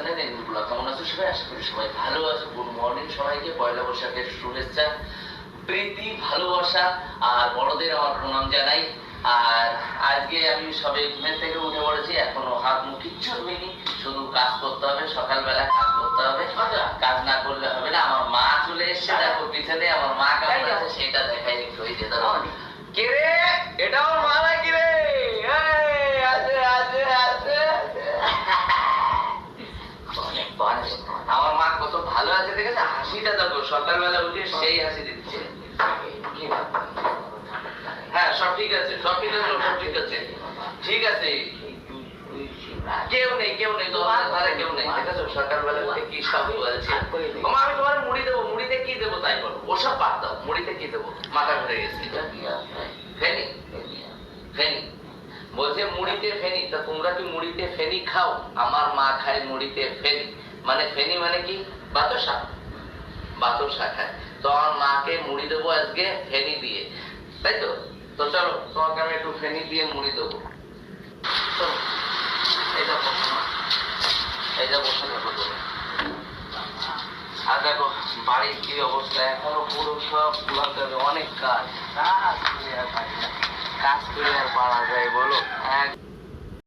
হাসানের এমনিগুলো কেমন আছো সবাই? আশা করি সবাই ভালো আছো। গুড মর্নিং সবাইকে। পয়লা বৈশাখের শুভেচ্ছা প্রীতি ভালোবাসা আর বড়দের আমার প্রণাম জানাই। আর আজকে আমি সবে ঘুমের থেকে উঠে পড়েছি। এখনও হাত মুখ কিচ্ছু ধুইনি। শুধু কাজ করতে হবে সকালবেলা কাজ করতে হবে। কাজ না করলে হবে না। আমার মা চলে এসছে। দেখো পিছনে আমার মা বাজে। আমার মা কত ভালো আছে, দেখেছে? হাসিটা দেখো, সকালবেলা উঠে সেই হাসি দিচ্ছে। হ্যাঁ সব ঠিক আছে, সব ঠিক আছে, সব ঠিক আছে। ঠিক আছে। কেউ নেই কেউ নেই, তোমার ঘরে কেউ নেই, দেখেছ? সকালবেলা কি সব বলছে? আমি তোমার মুড়ি দেবো, মুড়িতে কি দেবো তাই বলো। ওসব বাদ দাও, মুড়িতে কি দেবো? মাথা ঘুরে গেছে। ফেনি ফেনি। বলছে মুড়িতে ফেনি, তা তোমরা কি মুড়িতে ফেনি খাও? আমার মা খায় মুড়িতে ফেনি। মানে ফেনি মানে কি? বাতাসা। বাতাসা খায় তো আমার মাকে মুড়ি দেবো আজকে ফেনি দিয়ে। তাই তো? তো চলো, তোমাকে আমি একটু ফেনি দিয়ে মুড়ি দেবো। অনেক কাজ। কাজ করে আর পারি না। কাজ করে আর পারা যায়, বলো? এক